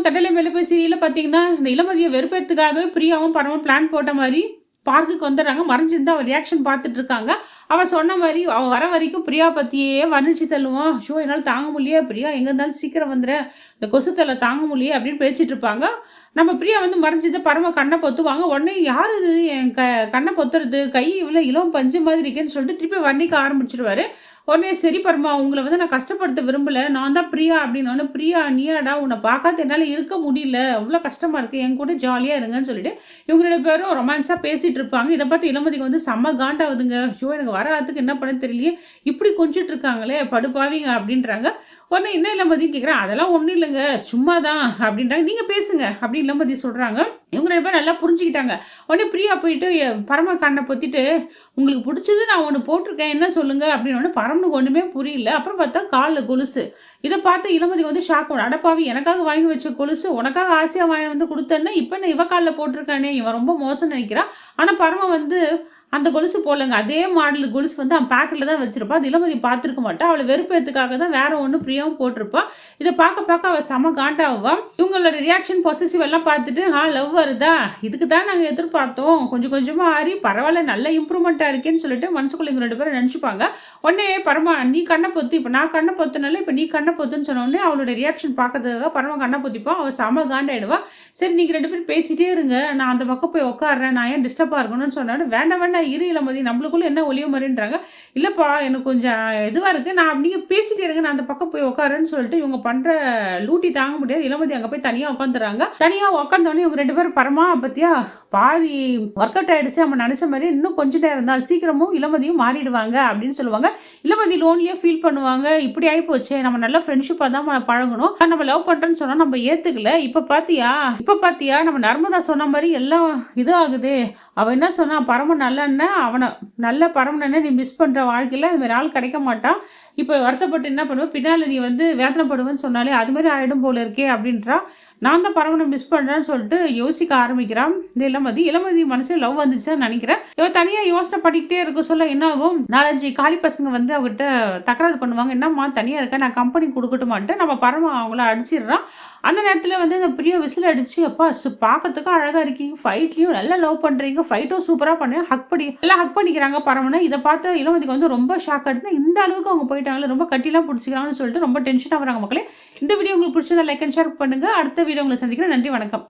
பக்கம் தட்டலை மேலே போய் சீரியலில் பார்த்தீங்கன்னா இந்த இளமதியை வெறுப்பத்துக்காகவே பிரியாவும் பரமும் பிளான் போட்ட மாதிரி பார்க்குக்கு வந்துடுறாங்க. மறைஞ்சிருந்தா அவள் ரியாக்ஷன் பார்த்துட்டு இருக்காங்க. அவள் சொன்ன மாதிரி அவள் வர வரைக்கும் பிரியா பற்றியே வர்ணிச்சு தள்ளுவான். ஷோ என்னால் தாங்க முடியல. பிரியா எங்கே இருந்தாலும் சீக்கிரம் வந்துடுறேன் இந்த கொசுத்தலை தாங்க முடியல. அப்படின்னு பேசிகிட்டு இருப்பாங்க. நம்ம பிரியா வந்து மறைஞ்சது பரம கண்ணை பொத்துவாங்க. உடனே யார் இது? என் க கண்ணை பொத்துறது? கை இவ்வளோ இளம் பஞ்சு மாதிரி இருக்கேன்னு சொல்லிட்டு திருப்பி வர்ணிக்க ஆரம்பிச்சிருவாரு. உடனே சரி பர்மா உங்களை வந்து நான் கஷ்டப்படுத்த விரும்பலை. நான் தான் பிரியா அப்படின்னு பிரியா நீயாடா உன்னை பார்க்காத என்னால் இருக்க முடியல. அவ்வளோ கஷ்டமாக இருக்குது என் கூட ஜாலியாக இருங்கன்னு சொல்லிட்டு இவங்க ரெண்டு பேரும் ரொமான்ஸாக பேசிகிட்டு இருப்பாங்க. இதை பார்த்து இளமதிக்கு வந்து செம்ம காண்டாகுதுங்க. ஷோ எனக்கு வராதுக்கு என்ன பண்ண தெரியலையே. இப்படி கொஞ்சிட்டு இருக்காங்களே படுப்பாவிங்க அப்படின்றாங்க. உடனே என்ன இளமதியும் கேட்குறேன் அதெல்லாம் ஒன்றும் இல்லைங்க. சும்மா தான் அப்படின்றாங்க. நீங்கள் பேசுங்க அப்படின்னு இளமதி சொல்கிறாங்க இவங்க ரெண்டு பேரும் நல்லா புரிஞ்சுக்கிட்டாங்க. உடனே பிரியா போயிட்டு பரம கண்ணை பொத்திட்டு உங்களுக்கு பிடிச்சது நான் ஒன்று போட்டிருக்கேன் என்ன சொல்லுங்க? அப்படின்னு பரமனுக்கு ஒன்றுமே புரியல. அப்புறம் பார்த்தா காலில் கொலுசு. இதை பார்த்து இளமதி வந்து ஷாக் அடப்பாவி எனக்காக வாங்கி வச்ச கொலுசு உனக்காக ஆசையாக வாங்கி வந்து கொடுத்தேன்னா இப்போ நான் இவ காலில் போட்டிருக்கானே? இவன் ரொம்ப மோசம் நினைக்கிறான் ஆனால் பரம வந்து அந்த கொலுசு போடலங்க. அதே மாடல் கொலுசு வந்து அவன் பேக்கெட்டில் தான் வச்சிருப்பா. அது இளமதி பார்த்துருக்க மாட்டா. அவளை வெறுப்பேற்றுக்காக தான் வேற ஒன்று பிரியாவும் போட்டிருப்பா. இதை பார்க்க பார்க்க அவள் செம காண்டாவா இவங்களோட ரியாக்ஷன் பொசிசிவ் எல்லாம் பார்த்துட்டு ஆ லவ் வருதா? இதுக்கு தான் நாங்கள் எதிர்பார்த்தோம். கொஞ்சம் கொஞ்சமாக ஆறி பரவாயில்ல நல்ல இம்ப்ரூவ்மெண்ட்டாக இருக்கேன்னு சொல்லிட்டு மனசுக்குள்ள இவங்க ரெண்டு பேரும் நினச்சிப்பாங்க. உடனே பரமா நீ கண்ணை பொத்து. இப்போ நான் கண்ணை பொத்துனால இப்போ நீ கண்ணை பொத்துன்னு சொன்னோடனே அவளோட ரியாக்ஷன் பார்க்கறதுக்காக பரமா கண்ணை பொத்திப்பான் அவள் செம காண்டாயிடுவா. சரி நீங்கள் ரெண்டு பேரும் பேசிட்டே இருங்க. நான் அந்த பக்கம் போய் உட்காடுறேன் நான் ஏன் டிஸ்டர்பாக இருக்கணும்னு சொன்னாலும் வேண்டாம் வேண்டாம். இரு இளமதி நம்மளுக்குள்ளே என்ன ஒளிய மாதிரின்றாங்க இல்லைப்பா எனக்கு கொஞ்சம் இதுவாக இருக்குது நான் நீங்கள் பேசிட்டே இருங்க. நான் அந்த பக்கம் போய் உட்காருன்னு சொல்லிட்டு இவங்க பண்ணுற லூட்டி தாங்க முடியாது. இளமதி அங்கே போய் தனியாக உட்காந்துறாங்க தனியாக உட்காந்தோடனே இவங்க ரெண்டு பேரும் பரமா பற்றியா பாதி ஒர்க் அவுட் ஆகிடுச்சு நம்ம நினச்ச மாதிரி இன்னும் கொஞ்ச நேரம் தான். சீக்கிரமும் இளமதியும் மாறிடுவாங்க அப்படின்னு சொல்லுவாங்க. இளமதி லோன்லியே ஃபீல் பண்ணுவாங்க. இப்படி ஆகி போச்சு நம்ம நல்ல ஃப்ரெண்ட்ஷிப்பாக தான் பழகணும். நம்ம லவ் பண்ணுறோன்னு சொன்னால் நம்ம ஏற்றுக்கல இப்போ பார்த்தியா இப்போ பார்த்தியா நம்ம நர்மதா சொன்ன மாதிரி எல்லாம் இது ஆகுது. அவள் என்ன சொன்னா? பரம நல்லன்னா அவனை நல்ல பரமனன்னு நீ மிஸ் பண்ணுற வாழ்க்கையில் அது மாதிரி ஆள் கிடைக்க மாட்டான். இப்போ வருத்தப்பட்டு என்ன பண்ணுவேன் பின்னால் நீ வந்து வேதனைப்படுவேன்னு சொன்னாலே அது மாதிரி ஆகிடும் போல இருக்கே அப்படின்றா. நான் தான் பரவனை மிஸ் பண்ணுறேன்னு சொல்லிட்டு யோசிக்க ஆரம்பிக்கிறான். இந்த இளமதி இளமதி மனசில் லவ் வந்துச்சுன்னு நினைக்கிறேன். இவ தனியாக யோசனை பண்ணிக்கிட்டே இருக்க சொல்ல என்ன ஆகும்? நாலஞ்சு காலி பசங்க வந்து அவகிட்ட தகராறு பண்ணுவாங்க. என்னம்மா தனியாக இருக்க நான் கம்பெனி கொடுக்கட்டுமான்ட்டு நம்ம பரம அவங்கள அடிச்சிடுறான். அந்த நேரத்தில் வந்து இந்த பிரிய விசில் அடிச்சு அப்பா பார்க்கறதுக்கும் அழகாக இருக்கீங்க. ஃபைட்லேயும் நல்லா லவ் பண்ணுறீங்க ஃபைட்டும் சூப்பராக பண்ணி. ஹக் பண்ணி எல்லாம் ஹக் பண்ணிக்கிறாங்க பரமனை. இதை பார்த்து இளமதிக்கு வந்து ரொம்ப ஷாக் ஆகிட்டு இந்த அளவுக்கு அவங்க போயிட்டாங்களே. ரொம்ப கட்டிலாம் பிடிச்சிக்கிறாங்கன்னு சொல்லிட்டு ரொம்ப டென்ஷன் ஆகிறாங்க மக்களே. இந்த வீடியோ உங்களுக்கு பிடிச்சதை லைக் அண்ட் ஷேர் பண்ணுங்கள் அடுத்த வீடியோ உங்களை சந்திக்கிறேன். நன்றி வணக்கம்.